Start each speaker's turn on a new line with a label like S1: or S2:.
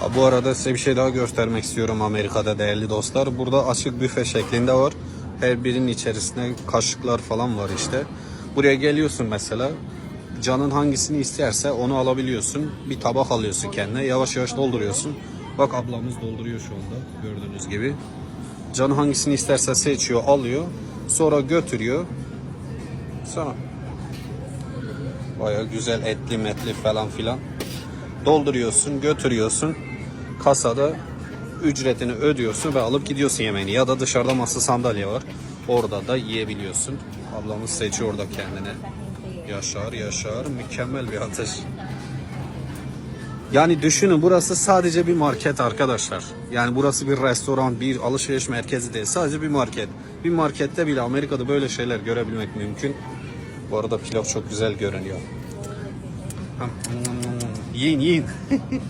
S1: Ha, Bu arada size bir şey daha göstermek istiyorum Amerika'da değerli dostlar. Burada açık büfe şeklinde var. Her birinin içerisinde kaşıklar falan var işte. Buraya geliyorsun mesela. Canın hangisini isterse onu alabiliyorsun. Bir tabak alıyorsun kendine. Yavaş yavaş dolduruyorsun. Bak ablamız dolduruyor şu anda gördüğünüz gibi. Canı hangisini isterse seçiyor, alıyor. Sonra götürüyor. Sonra Baya güzel etli metli falan filan. Dolduruyorsun, götürüyorsun. Kasada ücretini ödüyorsun ve alıp gidiyorsun yemeğini. Ya da dışarıda masa sandalye var. Orada da yiyebiliyorsun. Ablamız seçiyor orada kendine. Yaşar yaşar mükemmel bir ateş. Yani düşünün burası sadece bir market arkadaşlar. Yani burası bir restoran, bir alışveriş merkezi değil. Sadece bir market. Bir markette bile Amerika'da böyle şeyler görebilmek mümkün. Bu arada pilav çok güzel görünüyor. 你你。嘿嘿